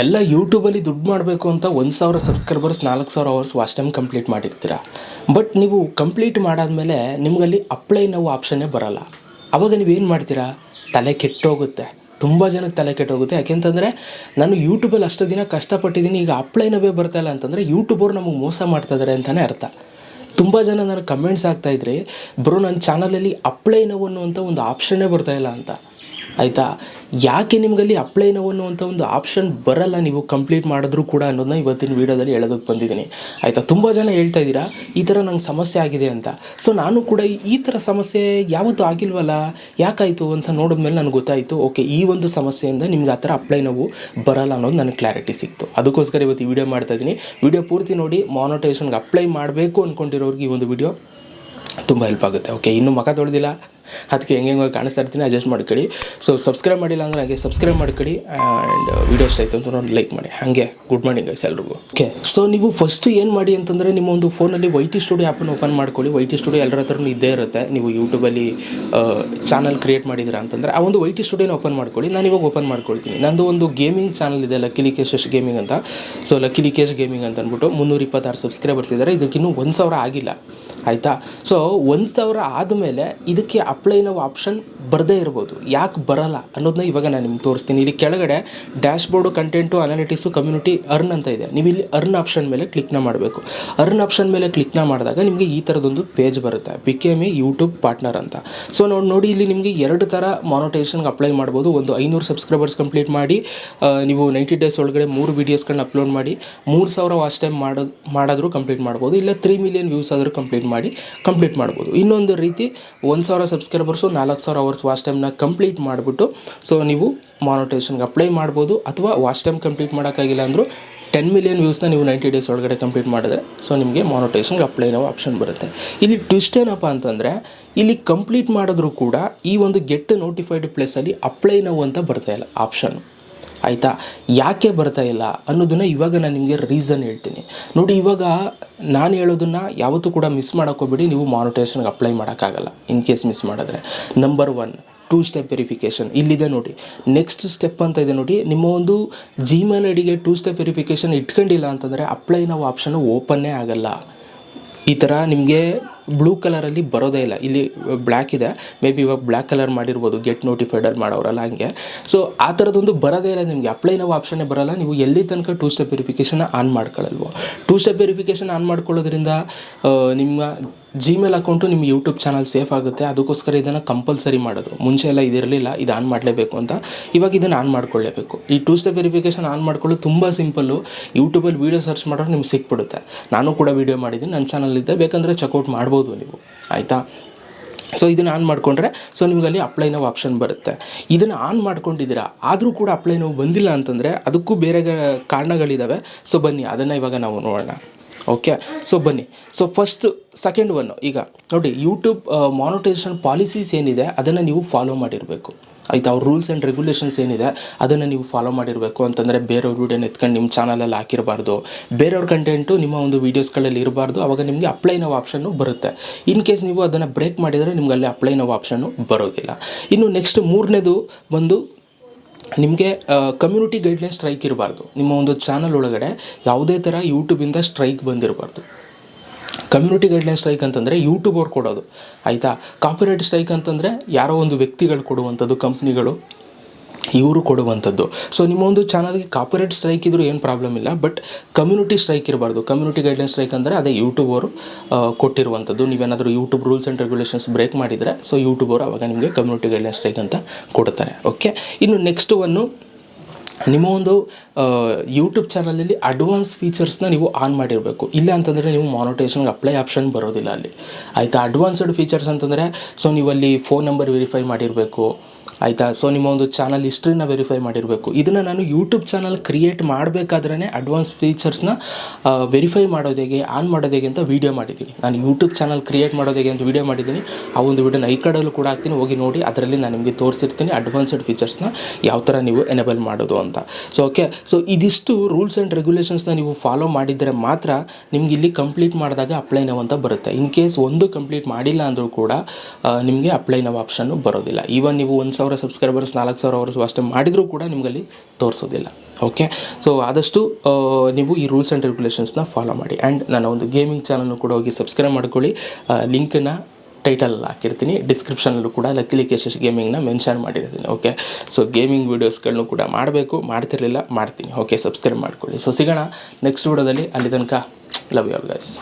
ಎಲ್ಲ ಯೂಟ್ಯೂಬಲ್ಲಿ ದುಡ್ಡು ಮಾಡಬೇಕು ಅಂತ ಒಂದು ಸಾವಿರ ಸಬ್ಸ್ಕ್ರೈಬರ್ಸ್ ನಾಲ್ಕು ಸಾವಿರ ಅವರ್ಸ್ ವಾಚ್ ಟೈಮ್ ಕಂಪ್ಲೀಟ್ ಮಾಡಿರ್ತೀರ? ಬಟ್ ನೀವು ಕಂಪ್ಲೀಟ್ ಮಾಡಾದಮೇಲೆ ನಿಮಗಲ್ಲಿ ಅಪ್ಲೈ ನೋವು ಆಪ್ಷನ್ನೇ ಬರಲ್ಲ. ಆವಾಗ ನೀವೇನು ಮಾಡ್ತೀರಾ? ತಲೆ ಕೆಟ್ಟೋಗುತ್ತೆ. ತುಂಬ ಜನಕ್ಕೆ ತಲೆ ಕೆಟ್ಟೋಗುತ್ತೆ. ಯಾಕೆಂತಂದರೆ ನಾನು ಯೂಟ್ಯೂಬಲ್ಲಿ ಅಷ್ಟು ದಿನ ಕಷ್ಟಪಟ್ಟಿದ್ದೀನಿ, ಈಗ ಅಪ್ಲೈ ನವೇ ಬರ್ತಾಯಿಲ್ಲ ಅಂತಂದರೆ ಯೂಟ್ಯೂಬವ್ರು ನಮಗೆ ಮೋಸ ಮಾಡ್ತಾ ಇದ್ದಾರೆ ಅಂತಲೇ ಅರ್ಥ. ತುಂಬ ಜನ ನನಗೆ ಕಮೆಂಟ್ಸ್ ಆಗ್ತಾಯಿದ್ರಿ ಬ್ರೋ ನನ್ನ ಚಾನಲಲ್ಲಿ ಅಪ್ಲೈ ನೋವು ಅನ್ನುವಂಥ ಒಂದು ಆಪ್ಷನ್ನೇ ಬರ್ತಾಯಿಲ್ಲ ಅಂತ. ಆಯಿತಾ? ಯಾಕೆ ನಿಮಗಲ್ಲಿ ಅಪ್ಲೈ ನೋವು ಅನ್ನುವಂಥ ಒಂದು ಆಪ್ಷನ್ ಬರಲ್ಲ ನೀವು ಕಂಪ್ಲೀಟ್ ಮಾಡಿದ್ರೂ ಕೂಡ ಅನ್ನೋದನ್ನ ಇವತ್ತಿನ ವೀಡಿಯೋದಲ್ಲಿ ಹೇಳೋದಕ್ಕೆ ಬಂದಿದ್ದೀನಿ. ಆಯಿತಾ? ತುಂಬ ಜನ ಹೇಳ್ತಾ ಇದ್ದೀರಾ, ಈ ಥರ ನಂಗೆ ಸಮಸ್ಯೆ ಆಗಿದೆ ಅಂತ. ಸೊ ನಾನು ಕೂಡ ಈ ಥರ ಸಮಸ್ಯೆ ಯಾವತ್ತೂ ಆಗಿಲ್ವಲ್ಲ? ಯಾಕಾಯಿತು ಅಂತ ನೋಡಿದ್ಮೇಲೆ ನನಗೆ ಗೊತ್ತಾಯಿತು, ಓಕೆ, ಈ ಒಂದು ಸಮಸ್ಯೆಯಿಂದ ನಿಮ್ಗೆ ಆ ಥರ ಅಪ್ಲೈ ನೋವು ಬರಲ್ಲ ಅನ್ನೋದು ನನಗೆ ಕ್ಲಾರಿಟಿ ಸಿಕ್ತು. ಅದಕ್ಕೋಸ್ಕರ ಇವತ್ತು ಈ ವಿಡಿಯೋ ಮಾಡ್ತಾ ಇದ್ದೀನಿ. ವಿಡಿಯೋ ಪೂರ್ತಿ ನೋಡಿ ಮಾನಿಟೇಷನ್ಗೆ ಅಪ್ಲೈ ಮಾಡಬೇಕು ಅಂದ್ಕೊಂಡಿರೋರಿಗೆ ಈ ಒಂದು ವಿಡಿಯೋ ತುಂಬ ಹೆಲ್ಪ್ ಆಗುತ್ತೆ, ಓಕೆ? ಇನ್ನೂ ಮಗ ತೊಳೆದಿಲ್ಲ. ಅದಕ್ಕೆ ಹೆಂಗೆ ಹೆಂಗೆ ಕಾಣಿಸ್ತಾ ಇರ್ತೀನಿ ಅಡ್ಜಸ್ಟ್ ಮಾಡ್ಕೊಳ್ಳಿ. ಸೊ ಸಬ್ಸ್ಕ್ರೈಬ್ ಮಾಡಿಲ್ಲ ಅಂದರೆ ಹಾಗೆ ಸಬ್ಸ್ಕ್ರೈಬ್ ಮಾಡ್ಕೊಳ್ಳಿ ಆ್ಯಂಡ್ ವೀಡಿಯೋ ಇಷ್ಟ ಆಯಿತು ಅಂತ ಲೈಕ್ ಮಾಡಿ. ಹಾಗೆ ಗುಡ್ ಮಾರ್ನಿಂಗ್ ಗೈಸ್ ಎಲ್ರಿಗೂ. ಓಕೆ ಸೊ ನೀವು ಫಸ್ಟು ಏನು ಮಾಡಿ ಅಂತಂದರೆ ನಿಮ್ಮ ಒಂದು ಫೋನಲ್ಲಿ ವೈ ಟಿ ಸ್ಟುಡಿಯೋ ಆ್ಯಪನ್ನು ಓಪನ್ ಮಾಡ್ಕೊಳ್ಳಿ. ವೈ ಟಿ ಸ್ಟುಡಿಯೋ ಎಲ್ಲರ ಹತ್ರನೂ ಇದ್ದೇ ಇರುತ್ತೆ. ನೀವು ಯೂಟ್ಯೂಬಲ್ಲಿ ಚಾನಲ್ ಕ್ರಿಯೇಟ್ ಮಾಡಿದ್ದೀರಾ ಅಂತಂದರೆ ಆ ಒಂದು ವೈ ಟಿ ಸ್ಟುಡಿಯೋನ ಓಪನ್ ಮಾಡ್ಕೊಳ್ಳಿ. ನಾನು ಇವಾಗ ಓಪನ್ ಮಾಡ್ಕೊಳ್ತೀನಿ. ನಂದು ಒಂದು ಗೇಮಿಂಗ್ ಚಾನಲ್ ಇದೆ, ಲಕ್ಕಿ ಲಿಕೇಶ್ ಗೇಮಿಂಗ್ ಅಂತ. ಸೊ ಲಕ್ಕಿ ಲಿಕೇಶ್ ಗೇಮಿಂಗ್ ಅಂತ ಅಂದ್ಬಿಟ್ಟು ಮುನ್ನೂರ ಇಪ್ಪತ್ತಾರು ಸಬ್ಸ್ಕ್ರೈಬರ್ಸ್ ಇದ್ದಾರೆ. ಇದಕ್ಕಿನ್ನೂ ಒಂದು ಸಾವಿರ ಆಗಿಲ್ಲ. ಆಯಿತಾ? ಸೊ ಒಂದು ಸಾವಿರ ಆದಮೇಲೆ ಇದಕ್ಕೆ ಅಪ್ಲೈ ನಾವು ಆಪ್ಷನ್ ಬರದೇ ಇರ್ಬೋದು. ಯಾಕೆ ಬರಲ್ಲ ಅನ್ನೋದನ್ನ ಇವಾಗ ನಾನು ನಿಮ್ಗೆ ತೋರಿಸ್ತೀನಿ. ಇಲ್ಲಿ ಕೆಳಗಡೆ dashboard content analytics community earn ಅಂತ ಇದೆ. ನೀವು ಇಲ್ಲಿ ಅರ್ನ್ ಆಪ್ಷನ್ ಮೇಲೆ ಕ್ಲಿಕ್ನ ಮಾಡಬೇಕು. ಅರ್ನ್ ಆಪ್ಷನ್ ಮೇಲೆ ಕ್ಲಿಕ್ನ ಮಾಡಿದಾಗ ನಿಮಗೆ ಈ ಥರದೊಂದು ಪೇಜ್ ಬರುತ್ತೆ. ಬಿಕೆಮ್ ಎ ಯೂಟ್ಯೂಬ್ ಪಾರ್ಟ್ನರ್ ಅಂತ. ಸೊ ನೋಡಿ ನೋಡಿ, ಇಲ್ಲಿ ನಿಮಗೆ ಎರಡು ಥರ ಮಾನಿಟೇಷನ್ಗೆ ಅಪ್ಲೈ ಮಾಡ್ಬೋದು. ಒಂದು ಐನೂರು ಸಬ್ಸ್ಕ್ರೈಬರ್ಸ್ ಕಂಪ್ಲೀಟ್ ಮಾಡಿ ನೀವು ನೈಂಟಿ ಡೇಸ್ ಒಳಗಡೆ ಮೂರು ವೀಡಿಯೋಸ್ಗಳನ್ನ ಅಪ್ಲೋಡ್ ಮಾಡಿ, ಮೂರು ಸಾವಿರ ವಾಚ್ ಟೈಮ್ ಮಾಡೋದು ಮಾಡಿದ್ರೂ ಕಂಪ್ಲೀಟ್ ಮಾಡ್ಬೋದು. ಇಲ್ಲ ತ್ರೀ ಮಿಲಿಯನ್ ವ್ಯೂಸ್ ಆದರೂ ಕಂಪ್ಲೀಟ್ ಮಾಡಿ ಕಂಪ್ಲೀಟ್ ಮಾಡ್ಬೋದು. ಇನ್ನೊಂದು ರೀತಿ ಒಂದು ಸಾವಿರ ಸಬ್ಸ್ಕ್ರೈಬರ್ಸು ನಾಲ್ಕು ಸಾವಿರ ಅವರ್ಸ್ ವಾಚ್ ಟೈಮ್ನ ಕಂಪ್ಲೀಟ್ ಮಾಡಿಬಿಟ್ಟು ಸೊ ನೀವು ಮಾನಿಟೇಷನ್ಗೆ ಅಪ್ಲೈ ಮಾಡ್ಬೋದು ಅಥವಾ ವಾಚ್ ಟೈಮ್ ಕಂಪ್ಲೀಟ್ ಮಾಡೋಕ್ಕಾಗಿಲ್ಲ ಅಂದರೂ ಟೆನ್ ಮಿಲಿಯನ್ ವ್ಯೂಸ್ನ ನೀವು ನೈಂಟಿ ಡೇಸ್ ಒಳಗಡೆ ಕಂಪ್ಲೀಟ್ ಮಾಡಿದ್ರೆ ಸೊ ನಿಮಗೆ ಮಾನಿಟೇಷನ್ಗೆ ಅಪ್ಲೈ ನಾವು ಆಪ್ಷನ್ ಬರುತ್ತೆ. ಇಲ್ಲಿ ಟ್ವಿಸ್ಟ್ ಏನಪ್ಪ ಅಂತಂದರೆ, ಇಲ್ಲಿ ಕಂಪ್ಲೀಟ್ ಮಾಡಿದ್ರೂ ಕೂಡ ಈ ಒಂದು ಗೆಟ್ ನೋಟಿಫೈಡ್ ಪ್ಲೇಸಲ್ಲಿ ಅಪ್ಲೈ ನೋವು ಅಂತ ಬರ್ತಾ ಇಲ್ಲ ಆಪ್ಷನ್ ಆಯಿತಾ? ಯಾಕೆ ಬರ್ತಾ ಇಲ್ಲ ಅನ್ನೋದನ್ನು ಇವಾಗ ನಾನು ನಿಮಗೆ ರೀಸನ್ ಹೇಳ್ತೀನಿ. ನೋಡಿ, ಇವಾಗ ನಾನು ಹೇಳೋದನ್ನು ಯಾವತ್ತೂ ಕೂಡ ಮಿಸ್ ಮಾಡೋಕ್ಕೋಗ್ಬೇಡಿ ನೀವು ಮಾನಿಟೇಷನ್ಗೆ ಅಪ್ಲೈ ಮಾಡೋಕ್ಕಾಗಲ್ಲ. ಇನ್ ಕೇಸ್ ಮಿಸ್ ಮಾಡಿದ್ರೆ. Number one two step verification ಇಲ್ಲಿದೆ ನೋಡಿ. ನೆಕ್ಸ್ಟ್ ಸ್ಟೆಪ್ ಅಂತ ಇದೆ ನೋಡಿ. ನಿಮ್ಮ ಒಂದು ಜಿಮೇಲ್ ಐಡಿಗೆ ಟೂ ಸ್ಟೆಪ್ ವೆರಿಫಿಕೇಷನ್ ಇಟ್ಕೊಂಡಿಲ್ಲ ಅಂತಂದರೆ ಅಪ್ಲೈ ನಾವು ಆಪ್ಷನ್ ಓಪನ್ನೇ ಆಗಲ್ಲ. ಈ ಥರ ನಿಮಗೆ ಬ್ಲೂ ಕಲರಲ್ಲಿ ಬರೋದೇ ಇಲ್ಲ. ಇಲ್ಲಿ ಬ್ಲ್ಯಾಕ್ ಇದೆ. ಮೇ ಬಿ ಇವಾಗ ಬ್ಲ್ಯಾಕ್ ಕಲರ್ ಮಾಡಿರ್ಬೋದು ಗೆಟ್ ನೋಟಿಫೈಡಲ್ಲಿ ಮಾಡೋರಲ್ಲ ಹಂಗೆ. ಸೊ ಆ ಥರದೊಂದು ಬರೋದೇ ಇಲ್ಲ. ನಿಮಗೆ ಅಪ್ಲೈ ನಾವು ಆಪ್ಷನ್ನೇ ಬರೋಲ್ಲ. ನೀವು ಎಲ್ಲಿ ತನಕ ಟೂ ಸ್ಟೆಪ್ ವೆರಿಫಿಕೇಷನ್ ಆನ್ ಮಾಡ್ಕೊಳ್ಳಲ್ವೋ. ಟೂ ಸ್ಟೆಪ್ ವೆರಿಫಿಕೇಷನ್ ಆನ್ ಮಾಡ್ಕೊಳ್ಳೋದ್ರಿಂದ ನಿಮ್ಮ ಜಿಮೇಲ್ ಅಕೌಂಟು ನಿಮ್ಮ ಯೂಟ್ಯೂಬ್ ಚಾನಲ್ ಸೇಫ್ ಆಗುತ್ತೆ. ಅದಕ್ಕೋಸ್ಕರ ಇದನ್ನು ಕಂಪಲ್ಸರಿ ಮಾಡೋದು. ಮುಂಚೆ ಎಲ್ಲ ಇದಿರಲಿಲ್ಲ. ಇದು ಆನ್ ಮಾಡಲೇಬೇಕು ಅಂತ. ಇವಾಗ ಇದನ್ನು ಆನ್ ಮಾಡ್ಕೊಳ್ಳೇಬೇಕು. ಈ ಟೂ ಸ್ಟೆಪ್ ವೆರಿಫಿಕೇಷನ್ ಆನ್ ಮಾಡ್ಕೊಳ್ಳೋದು ತುಂಬ ಸಿಂಪಲ್ಲು ಯೂಟ್ಯೂಬಲ್ಲಿ ವೀಡಿಯೋ ಸರ್ಚ್ ಮಾಡೋರು ನಿಮ್ಗೆ ಸಿಕ್ಬಿಡುತ್ತೆ. ನಾನು ಕೂಡ ವೀಡಿಯೋ ಮಾಡಿದ್ದೀನಿ. ನನ್ನ ಚಾನಲಿದ್ದೆ ಬೇಕಂದರೆ ಚೆಕ್ಔಟ್ ಮಾಡ್ಬೋದು. ನೀವು, ಆಯಿತಾ? ಸೊ ಇದನ್ನು ಆನ್ ಮಾಡಿಕೊಂಡ್ರೆ ಸೊ ನಿಮ್ಗೆ ಅಲ್ಲಿ ಅಪ್ಲೈ ನೋವು ಆಪ್ಷನ್ ಬರುತ್ತೆ. ಇದನ್ನು ಆನ್ ಮಾಡ್ಕೊಂಡಿದ್ದೀರಾ, ಆದರೂ ಕೂಡ ಅಪ್ಲೈ ನೋವು ಬಂದಿಲ್ಲ ಅಂತಂದರೆ, ಅದಕ್ಕೂ ಬೇರೆ ಕಾರಣಗಳಿದ್ದಾವೆ ಸೊ ಬನ್ನಿ, ಅದನ್ನು ಇವಾಗ ನಾವು ನೋಡೋಣ. ಓಕೆ ಸೊ ಬನ್ನಿ. ಸೊ ಫಸ್ಟ್ ಸೆಕೆಂಡ್ ಒನ್ನು ಈಗ ನೋಡಿ ಯೂಟ್ಯೂಬ್ ಮಾನಿಟೈಸೇಷನ್ ಪಾಲಿಸೀಸ್ ಏನಿದೆ, ಅದನ್ನು ನೀವು ಫಾಲೋ ಮಾಡಿರಬೇಕು. ಆಯಿತಾ, ಅವ್ರ ರೂಲ್ಸ್ ಆ್ಯಂಡ್ ರೆಗ್ಯುಲೇಷನ್ಸ್ ಏನಿದೆ, ಅದನ್ನು ನೀವು ಫಾಲೋ ಮಾಡಿರಬೇಕು ಅಂತಂದರೆ ಬೇರೆಯವ್ರ ವೀಡಿಯೋನ ಎತ್ಕೊಂಡು ನಿಮ್ಮ ಚಾನಲಲ್ಲಿ ಹಾಕಿರಬಾರ್ದು. ಬೇರೆಯವ್ರ ಕಂಟೆಂಟು ನಿಮ್ಮ ಒಂದು ವೀಡಿಯೋಸ್ಗಳಲ್ಲಿ ಇರಬಾರ್ದು, ಅವಾಗ ನಿಮಗೆ ಅಪ್ಲೈ ನಾವು ಆಪ್ಷನ್ನು ಬರುತ್ತೆ. ಇನ್ ಕೇಸ್ ನೀವು ಅದನ್ನು ಬ್ರೇಕ್ ಮಾಡಿದರೆ ನಿಮ್ಗೆ ಅಲ್ಲಿ ಅಪ್ಲೈ ನಾವು ಆಪ್ಷನ್ನು ಬರೋದಿಲ್ಲ. ಇನ್ನು ನೆಕ್ಸ್ಟ್ ಮೂರನೇದು ಬಂದು ನಿಮಗೆ ಕಮ್ಯುನಿಟಿ ಗೈಡ್ಲೈನ್ ಸ್ಟ್ರೈಕ್ ಇರಬಾರ್ದು. ನಿಮ್ಮ ಒಂದು ಚಾನಲ್ ಒಳಗಡೆ ಯಾವುದೇ ಥರ ಯೂಟ್ಯೂಬಿಂದ ಸ್ಟ್ರೈಕ್ ಬಂದಿರಬಾರ್ದು. ಕಮ್ಯುನಿಟಿ ಗೈಡ್ಲೈನ್ ಸ್ಟ್ರೈಕ್ ಅಂತಂದರೆ ಯೂಟ್ಯೂಬ್ ಅವ್ರು ಕೊಡೋದು. ಆಯಿತಾ? ಕಾಪಿರೈಟ್ ಸ್ಟ್ರೈಕ್ ಅಂತಂದರೆ ಯಾರೋ ಒಂದು ವ್ಯಕ್ತಿಗಳು ಕೊಡುವಂಥದ್ದು ಕಂಪ್ನಿಗಳು ಇವರು ಕೊಡುವಂಥದ್ದು. ಸೊ ನಿಮ್ಮ ಒಂದು ಚಾನಲ್ಗೆ ಕಾಪಿರೈಟ್ ಸ್ಟ್ರೈಕ್ ಇದ್ದರೂ ಏನು ಪ್ರಾಬ್ಲಮ್ ಇಲ್ಲ ಬಟ್ ಕಮ್ಯುನಿಟಿ ಸ್ಟ್ರೈಕ್ ಇರಬಾರ್ದು. ಕಮ್ಯುನಿಟಿ ಗೈಡ್ಲೈನ್ ಸ್ಟ್ರೈಕ್ ಅಂದರೆ ಅದೇ ಯೂಟ್ಯೂಬ್ ಅವರು ಕೊಟ್ಟಿರುವಂಥದ್ದು. ನೀವೇನಾದರೂ YouTube rules and regulations break ಮಾಡಿದರೆ ಸೊ ಯೂಟ್ಯೂಬ್ ಅವರು ಅವಾಗ ನಿಮಗೆ ಕಮ್ಯುನಿಟಿ ಗೈಡ್ಲೈನ್ ಸ್ಟ್ರೈಕ್ ಅಂತ ಕೊಡ್ತಾರೆ. ಓಕೆ ಇನ್ನು ನೆಕ್ಸ್ಟ್ ಒನ್ನು ನಿಮ್ಮ ಒಂದು ಯೂಟ್ಯೂಬ್ ಚಾನಲಲ್ಲಿ ಅಡ್ವಾನ್ಸ್ ಫೀಚರ್ಸ್ನ ನೀವು ಆನ್ ಮಾಡಿರಬೇಕು. ಇಲ್ಲ ಅಂತಂದರೆ ನೀವು ಮಾನಿಟೇಷನ್ಗೆ ಅಪ್ಲೈ ಆಪ್ಷನ್ ಬರೋದಿಲ್ಲ ಅಲ್ಲಿ. ಆಯಿತಾ? ಅಡ್ವಾನ್ಸ್ಡ್ ಫೀಚರ್ಸ್ ಅಂತಂದರೆ ಸೊ ನೀವು ಅಲ್ಲಿ ಫೋನ್ ನಂಬರ್ ವೆರಿಫೈ ಮಾಡಿರಬೇಕು. ಆಯಿತಾ? ಸೊ ನಿಮ್ಮ ಒಂದು ಚಾನಲ್ ಹಿಸ್ಟ್ರಿನ ವೆರಿಫೈ ಮಾಡಿರಬೇಕು. ಇದನ್ನು ನಾನು ಯೂಟ್ಯೂಬ್ ಚಾನಲ್ ಕ್ರಿಯೇಟ್ ಮಾಡಬೇಕಾದ್ರೇ ಅಡ್ವಾನ್ಸ್ ಫೀಚರ್ಸ್ನ ವೆರಿಫೈ ಮಾಡೋದು ಹೇಗೆ ಆನ್ ಮಾಡೋದು ಹೇಗೆ ಅಂತ ವೀಡಿಯೋ ಮಾಡಿದ್ದೀನಿ. ನಾನು ಯೂಟ್ಯೂಬ್ ಚಾನಲ್ ಕ್ರಿಯೇಟ್ ಮಾಡೋದು ಹೇಗೆ ಅಂತ ವೀಡಿಯೋ ಮಾಡಿದ್ದೀನಿ. ಆ ಒಂದು ವೀಡಿಯೋನ ಈ ಕಡೆಯಲ್ಲೂ ಕೂಡ ಹಾಕ್ತೀನಿ. ಹೋಗಿ ನೋಡಿ, ಅದರಲ್ಲಿ ನಾನು ನಿಮಗೆ ತೋರಿಸಿರ್ತೀನಿ ಅಡ್ವಾನ್ಸ್ಡ್ ಫೀಚರ್ಸ್ನ ಯಾವ ಥರ ನೀವು ಎನೇಬಲ್ ಮಾಡೋದು ಅಂತ. ಸೊ ಓಕೆ ಸೊ ಇದಿಷ್ಟು ರೂಲ್ಸ್ ಆ್ಯಂಡ್ ರೆಗ್ಯುಲೇಷನ್ಸ್ನ ನೀವು ಫಾಲೋ ಮಾಡಿದರೆ ಮಾತ್ರ ನಿಮ್ಗೆ ಇಲ್ಲಿ ಕಂಪ್ಲೀಟ್ ಮಾಡಿದಾಗ ಅಪ್ಲೈ ನಾವು ಅಂತ ಬರುತ್ತೆ. ಇನ್ ಕೇಸ್ ಒಂದು ಕಂಪ್ಲೀಟ್ ಮಾಡಿಲ್ಲ ಅಂದರೂ ಕೂಡ ನಿಮಗೆ ಅಪ್ಲೈ ನಾವು ಆಪ್ಷನ್ನು ಬರೋದಿಲ್ಲ. ಈವನ್ ನೀವು ಒಂದು ಸಾವಿರ ಸಬ್ಸ್ಕ್ರೈಬರ್ಸ್ ನಾಲ್ಕು ಸಾವಿರ ಅವರ್ಸ್ ಅಷ್ಟೇ ಮಾಡಿದರೂ ಕೂಡ ನಿಮಗಲ್ಲಿ ತೋರಿಸೋದಿಲ್ಲ. ಓಕೆ ಸೊ ಆದಷ್ಟು ನೀವು ಈ ರೂಲ್ಸ್ ಆ್ಯಂಡ್ ರೆಗ್ಯುಲೇಷನ್ಸ್ನ ಫಾಲೋ ಮಾಡಿ. ಆ್ಯಂಡ್ ನಾನು ಒಂದು ಗೇಮಿಂಗ್ ಚಾನಲ್ನು ಕೂಡ ಹೋಗಿ ಸಬ್ಸ್ಕ್ರೈಬ್ ಮಾಡ್ಕೊಳ್ಳಿ. ಲಿಂಕನ್ನು ಟೈಟಲ್ ಹಾಕಿರ್ತೀನಿ. ಡಿಸ್ಕ್ರಿಪ್ಷನಲ್ಲೂ ಕೂಡ ಲಕ್ಕಿಲಿ ಕೇಶಸ್ ಗೇಮಿಂಗ್ನ ಮೆನ್ಷನ್ ಮಾಡಿರ್ತೀನಿ. ಓಕೆ ಸೊ ಗೇಮಿಂಗ್ ವೀಡಿಯೋಸ್ಗಳನ್ನೂ ಕೂಡ ಮಾಡಬೇಕು. ಮಾಡ್ತಿರಲಿಲ್ಲ, ಮಾಡ್ತೀನಿ. ಓಕೆ ಸಬ್ಸ್ಕ್ರೈಬ್ ಮಾಡ್ಕೊಳ್ಳಿ. ಸೊ ಸಿಗೋಣ ನೆಕ್ಸ್ಟ್ ವೀಡಿಯೋದಲ್ಲಿ. ಅಲ್ಲಿ ತನಕ ಲವ್ ಯು ಆಲ್ ಗೈಸ್